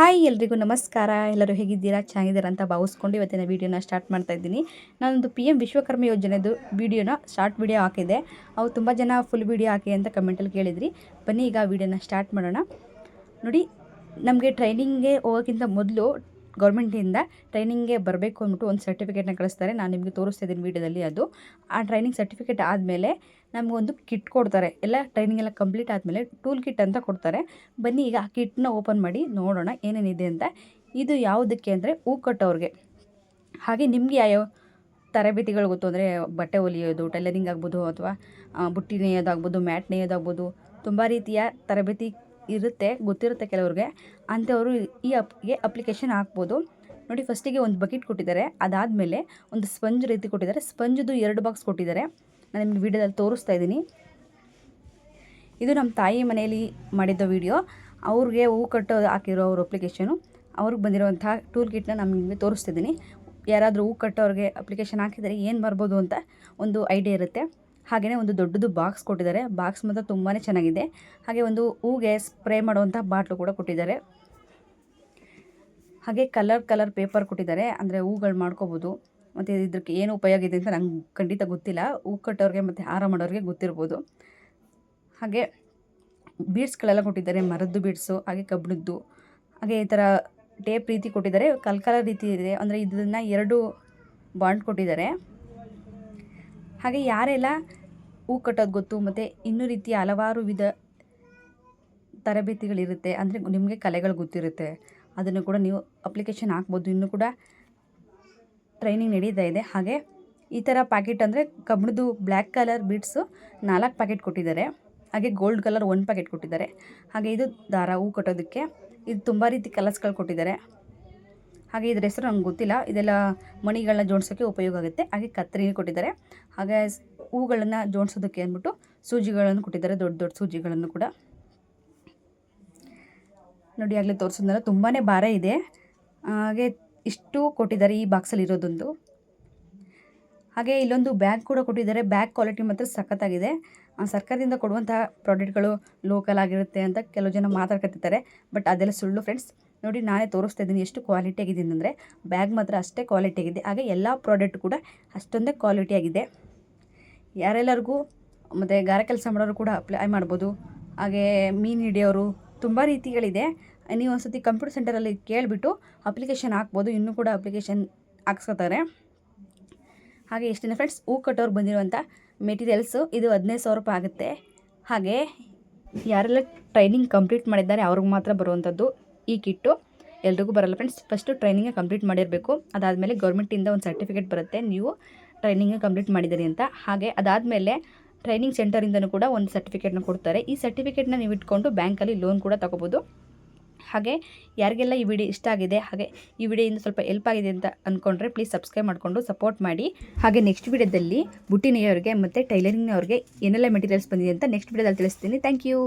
Hi ಎಲ್ರಿಗೂ ನಮಸ್ಕಾರ. ಎಲ್ಲರೂ ಹೇಗಿದ್ದೀರಾ? ಚೆನ್ನಾಗಿದ್ದೀರಾ ಅಂತ ಭಾವಿಸ್ಕೊಂಡು ಇವತ್ತಿನ ವೀಡಿಯೋನ ಸ್ಟಾರ್ಟ್ ಮಾಡ್ತಾ ಇದ್ದೀನಿ. ನಾನೊಂದು ಪಿ ಎಂ ವಿಶ್ವಕರ್ಮ ಯೋಜನೆದು ವೀಡಿಯೋನ ಶಾರ್ಟ್ ವೀಡಿಯೋ ಹಾಕಿದೆ. ಅವು ತುಂಬ ಜನ ಫುಲ್ ವೀಡಿಯೋ ಹಾಕಿ ಅಂತ ಕಮೆಂಟಲ್ಲಿ ಕೇಳಿದ್ರಿ. ಬನ್ನಿ ಈಗ ವೀಡಿಯೋನ ಸ್ಟಾರ್ಟ್ ಮಾಡೋಣ. ನೋಡಿ, ನಮಗೆ ಟ್ರೈನಿಂಗ್ಗೆ ಹೋಗೋಕ್ಕಿಂತ ಮೊದಲು ಗೌರ್ಮೆಂಟಿಂದ ಟ್ರೈನಿಂಗ್ಗೆ ಬರಬೇಕು ಅಂದ್ಬಿಟ್ಟು ಒಂದು ಸರ್ಟಿಫಿಕೇಟ್ನ ಕಳಿಸ್ತಾರೆ. ನಾನು ನಿಮಗೆ ತೋರಿಸ್ತಾ ಇದ್ದೀನಿ ವೀಡಿಯೋದಲ್ಲಿ ಅದು. ಆ ಟ್ರೈನಿಂಗ್ ಸರ್ಟಿಫಿಕೇಟ್ ಆದಮೇಲೆ ನಮಗೊಂದು ಕಿಟ್ ಕೊಡ್ತಾರೆ. ಎಲ್ಲ ಟ್ರೈನಿಂಗ್ ಎಲ್ಲ ಕಂಪ್ಲೀಟ್ ಆದಮೇಲೆ ಟೂಲ್ ಕಿಟ್ ಅಂತ ಕೊಡ್ತಾರೆ. ಬನ್ನಿ ಈಗ ಆ ಕಿಟ್ನ ಓಪನ್ ಮಾಡಿ ನೋಡೋಣ ಏನೇನಿದೆ ಅಂತ. ಇದು ಯಾವುದಕ್ಕೆ ಅಂದರೆ ಹೂ ಕಟ್ಟೋರಿಗೆ ಹಾಗೆ ನಿಮಗೆ ಯಾವ ತರಬೇತಿಗಳು ಗೊತ್ತು? ಅಂದರೆ ಬಟ್ಟೆ ಹೊಲಿಯೋದು, ಟೈಲರಿಂಗ್ ಆಗ್ಬೋದು ಅಥವಾ ಬುಟ್ಟಿ ನೇಯೋದಾಗ್ಬೋದು ಮ್ಯಾಟ್ ನೇಯೋದಾಗ್ಬೋದು ತುಂಬ ರೀತಿಯ ತರಬೇತಿ ಇರುತ್ತೆ, ಗೊತ್ತಿರುತ್ತೆ ಕೆಲವ್ರಿಗೆ. ಅಂಥವರು ಈ ಅಪ್ಗೆ ಅಪ್ಲಿಕೇಶನ್ ಹಾಕ್ಬೋದು. ನೋಡಿ ಫಸ್ಟಿಗೆ ಒಂದು ಬಕೆಟ್ ಕೊಟ್ಟಿದ್ದಾರೆ. ಅದಾದಮೇಲೆ ಒಂದು ಸ್ಪಂಜ್ ರೀತಿ ಕೊಟ್ಟಿದ್ದಾರೆ. ಸ್ಪಂಜ್ದು ಎರಡು ಬಾಕ್ಸ್ ಕೊಟ್ಟಿದ್ದಾರೆ. ನಾನು ನಿಮ್ಗೆ ವಿಡಿಯೋದಲ್ಲಿ ತೋರಿಸ್ತಾ ಇದ್ದೀನಿ. ಇದು ನಮ್ಮ ತಾಯಿ ಮನೆಯಲ್ಲಿ ಮಾಡಿದ್ದ ವಿಡಿಯೋ ಅವ್ರಿಗೆ ಹೂ ಕಟ್ಟೋ ಹಾಕಿರೋ ಅವ್ರ ಅಪ್ಲಿಕೇಶನು ಅವ್ರಿಗೆ ಬಂದಿರುವಂಥ ಟೂಲ್ ಕಿಟ್ನ ನಾನು ನಿಮಗೆ ತೋರಿಸ್ತಿದ್ದೀನಿ ಯಾರಾದರೂ ಹೂ ಕಟ್ಟೋರಿಗೆ ಅಪ್ಲಿಕೇಶನ್ ಹಾಕಿದರೆ ಏನು ಬರ್ಬೋದು ಅಂತ ಒಂದು ಐಡಿಯಾ ಇರುತ್ತೆ. ಹಾಗೆಯೇ ಒಂದು ದೊಡ್ಡದು ಬಾಕ್ಸ್ ಕೊಟ್ಟಿದ್ದಾರೆ. ಬಾಕ್ಸ್ ಮಾತ್ರ ತುಂಬಾ ಚೆನ್ನಾಗಿದೆ. ಹಾಗೆ ಒಂದು ಹೂಗೆ ಸ್ಪ್ರೇ ಮಾಡುವಂಥ ಬಾಟ್ಲು ಕೂಡ ಕೊಟ್ಟಿದ್ದಾರೆ. ಹಾಗೆ ಕಲರ್ ಕಲರ್ ಪೇಪರ್ ಕೊಟ್ಟಿದ್ದಾರೆ. ಅಂದರೆ ಹೂಗಳು ಮಾಡ್ಕೋಬೋದು. ಮತ್ತು ಇದಕ್ಕೆ ಏನು ಉಪಯೋಗ ಇದೆ ಅಂತ ನಂಗೆ ಖಂಡಿತ ಗೊತ್ತಿಲ್ಲ. ಹೂ ಕಟ್ಟೋರಿಗೆ ಮತ್ತು ಹಾರ ಮಾಡೋರಿಗೆ ಗೊತ್ತಿರ್ಬೋದು. ಹಾಗೆ ಬೀಡ್ಸ್ಗಳೆಲ್ಲ ಕೊಟ್ಟಿದ್ದಾರೆ. ಮರದ್ದು ಬೀಡ್ಸು ಹಾಗೆ ಕಬ್ಬಿಣದ್ದು. ಹಾಗೆ ಈ ಥರ ಟೇಪ್ ರೀತಿ ಕೊಟ್ಟಿದ್ದಾರೆ. ಕಲ್ಕಲ ರೀತಿ ಇದೆ. ಅಂದರೆ ಇದನ್ನು ಎರಡು ಬಾಂಡ್ ಕೊಟ್ಟಿದ್ದಾರೆ. ಹಾಗೆ ಯಾರೆಲ್ಲ ಹೂ ಕಟ್ಟೋದು ಗೊತ್ತು, ಮತ್ತು ಇನ್ನೂ ರೀತಿಯ ಹಲವಾರು ವಿಧ ತರಬೇತಿಗಳಿರುತ್ತೆ. ಅಂದರೆ ನಿಮಗೆ ಕಲೆಗಳು ಗೊತ್ತಿರುತ್ತೆ. ಅದನ್ನು ಕೂಡ ನೀವು ಅಪ್ಲಿಕೇಶನ್ ಹಾಕ್ಬೋದು. ಇನ್ನೂ ಕೂಡ ಟ್ರೈನಿಂಗ್ ನಡೀತಾ ಇದೆ. ಹಾಗೆ ಈ ಥರ ಪ್ಯಾಕೆಟ್ ಅಂದರೆ ಕಬ್ಬಿಣದ್ದು ಬ್ಲ್ಯಾಕ್ ಕಲರ್ ಬೀಡ್ಸು ನಾಲ್ಕು ಪ್ಯಾಕೆಟ್ ಕೊಟ್ಟಿದ್ದಾರೆ. ಹಾಗೆ ಗೋಲ್ಡ್ ಕಲರ್ ಒಂದು ಪ್ಯಾಕೆಟ್ ಕೊಟ್ಟಿದ್ದಾರೆ. ಹಾಗೆ ಇದು ದಾರ ಹೂ ಕಟ್ಟೋದಕ್ಕೆ ಇದು ತುಂಬ ರೀತಿ ಕಲರ್ಸ್ಗಳು ಕೊಟ್ಟಿದ್ದಾರೆ. ಹಾಗೆ ಇದ್ರ ಹೆಸರು ನಂಗೆ ಗೊತ್ತಿಲ್ಲ. ಇದೆಲ್ಲ ಮಣಿಗಳನ್ನ ಜೋಡಿಸೋಕ್ಕೆ ಉಪಯೋಗ ಆಗುತ್ತೆ. ಹಾಗೆ ಕತ್ತರಿ ಕೊಟ್ಟಿದ್ದಾರೆ. ಹಾಗೆ ಹೂಗಳನ್ನು ಜೋಡಿಸೋದಕ್ಕೆ ಅಂದ್ಬಿಟ್ಟು ಸೂಜಿಗಳನ್ನು ಕೊಟ್ಟಿದ್ದಾರೆ. ದೊಡ್ಡ ದೊಡ್ಡ ಸೂಜಿಗಳನ್ನು ಕೂಡ. ನೋಡಿ, ಆಗಲೇ ತೋರಿಸಿದ್ನಲ್ಲ ತುಂಬಾ ಭಾರ ಇದೆ. ಹಾಗೆ ಇಷ್ಟು ಕೊಟ್ಟಿದ್ದಾರೆ ಈ ಬಾಕ್ಸಲ್ಲಿ ಇರೋದೊಂದು. ಹಾಗೆ ಇಲ್ಲೊಂದು ಬ್ಯಾಗ್ ಕೂಡ ಕೊಟ್ಟಿದ್ದಾರೆ. ಬ್ಯಾಗ್ ಕ್ವಾಲಿಟಿ ಮಾತ್ರ ಸಖತ್ತಾಗಿದೆ. ಸರ್ಕಾರದಿಂದ ಕೊಡುವಂತಹ ಪ್ರಾಡಕ್ಟ್ಗಳು ಲೋಕಲ್ ಆಗಿರುತ್ತೆ ಅಂತ ಕೆಲವು ಜನ ಮಾತಾಡ್ಕೊತಿದ್ದಾರೆ ಬಟ್ ಅದೆಲ್ಲ ಸುಳ್ಳು ಫ್ರೆಂಡ್ಸ್. ನೋಡಿ, ನಾನೇ ತೋರಿಸ್ತಾ ಇದ್ದೀನಿ ಎಷ್ಟು ಕ್ವಾಲಿಟಿ ಆಗಿದೆ ಅಂದರೆ ಬ್ಯಾಗ್ ಮಾತ್ರ ಅಷ್ಟೇ ಕ್ವಾಲಿಟಿ ಆಗಿದೆ ಹಾಗೆ ಎಲ್ಲ ಪ್ರಾಡಕ್ಟ್ ಕೂಡ ಅಷ್ಟೊಂದೇ ಕ್ವಾಲಿಟಿ ಆಗಿದೆ ಯಾರೆಲ್ಲರಿಗೂ ಮತ್ತು ಗಾರೆ ಕೆಲಸ ಮಾಡೋರು ಕೂಡ ಅಪ್ಲೈ ಮಾಡ್ಬೋದು. ಹಾಗೆ ಮೀನು ಹಿಡಿಯೋರು ತುಂಬ ರೀತಿಗಳಿದೆ. ನೀವು ಒಂದು ಸತಿ ಕಂಪ್ಯೂಟರ್ ಸೆಂಟರಲ್ಲಿ ಕೇಳಿಬಿಟ್ಟು ಅಪ್ಲಿಕೇಶನ್ ಹಾಕ್ಬೋದು. ಇನ್ನೂ ಕೂಡ ಅಪ್ಲಿಕೇಶನ್ ಹಾಕ್ಸ್ಕೊತಾರೆ. ಹಾಗೆ ಎಷ್ಟಿನ ಫ್ರೆಂಡ್ಸ್ ಹೂ ಕಟ್ಟೋರು ಬಂದಿರುವಂಥ ಮೆಟೀರಿಯಲ್ಸು ಇದು ಹದಿನೈದು ಸಾವಿರ ರೂಪಾಯಿ ಆಗುತ್ತೆ. ಹಾಗೆ ಯಾರೆಲ್ಲ ಟ್ರೈನಿಂಗ್ ಕಂಪ್ಲೀಟ್ ಮಾಡಿದ್ದಾರೆ, ಅವ್ರಿಗೆ ಮಾತ್ರ ಬರುವಂಥದ್ದು ಈ ಕಿಟ್ಟು. ಎಲ್ರಿಗೂ ಬರಲ್ಲ ಫ್ರೆಂಡ್ಸ್ ಫಸ್ಟು ಟ್ರೈನಿಂಗೇ ಕಂಪ್ಲೀಟ್ ಮಾಡಿರಬೇಕು. ಅದಾದಮೇಲೆ ಗೌರ್ಮೆಂಟಿಂದ ಒಂದು ಸರ್ಟಿಫಿಕೇಟ್ ಬರುತ್ತೆ. ನೀವು ಟ್ರೈನಿಂಗ್ ಕಂಪ್ಲೀಟ್ ಮಾಡಿದ್ದಾರೆ ಅಂತ. ಹಾಗೆ ಅದಾದಮೇಲೆ ಟ್ರೈನಿಂಗ್ ಸೆಂಟರಿಂದನೂ ಕೂಡ ಒಂದು ಸರ್ಟಿಫಿಕೇಟ್ನ ಕೊಡ್ತಾರೆ. ಈ ಸರ್ಟಿಫಿಕೇಟ್ನ ನೀವು ಇಟ್ಕೊಂಡು ಬ್ಯಾಂಕಲ್ಲಿ ಲೋನ್ ಕೂಡ ತಗೋಬೋದು. ಹಾಗೆ ಯಾರಿಗೆಲ್ಲ ಈ ವಿಡಿಯೋ ಇಷ್ಟ ಆಗಿದೆ, ಹಾಗೆ ಈ ವಿಡಿಯೋಯಿಂದ ಸ್ವಲ್ಪ ಹೆಲ್ಪ್ ಆಗಿದೆ ಅಂತ ಅಂದ್ಕೊಂಡ್ರೆ ಪ್ಲೀಸ್ ಸಬ್ಸ್ಕ್ರೈಬ್ ಮಾಡಿಕೊಂಡು ಸಪೋರ್ಟ್ ಮಾಡಿ. ಹಾಗೆ ನೆಕ್ಸ್ಟ್ ವಿಡಿಯೋದಲ್ಲಿ ಬುಟ್ಟಿನಿಯವ್ರಿಗೆ ಮತ್ತು ಟೈಲರಿಂಗ್ನವ್ರಿಗೆ ಏನೆಲ್ಲ ಮೆಟೀರಿಯಲ್ಸ್ ಬಂದಿದೆ ಅಂತ ನೆಕ್ಸ್ಟ್ ವಿಡಿಯೋದಲ್ಲಿ ತಿಳಿಸ್ತೀನಿ. Thank you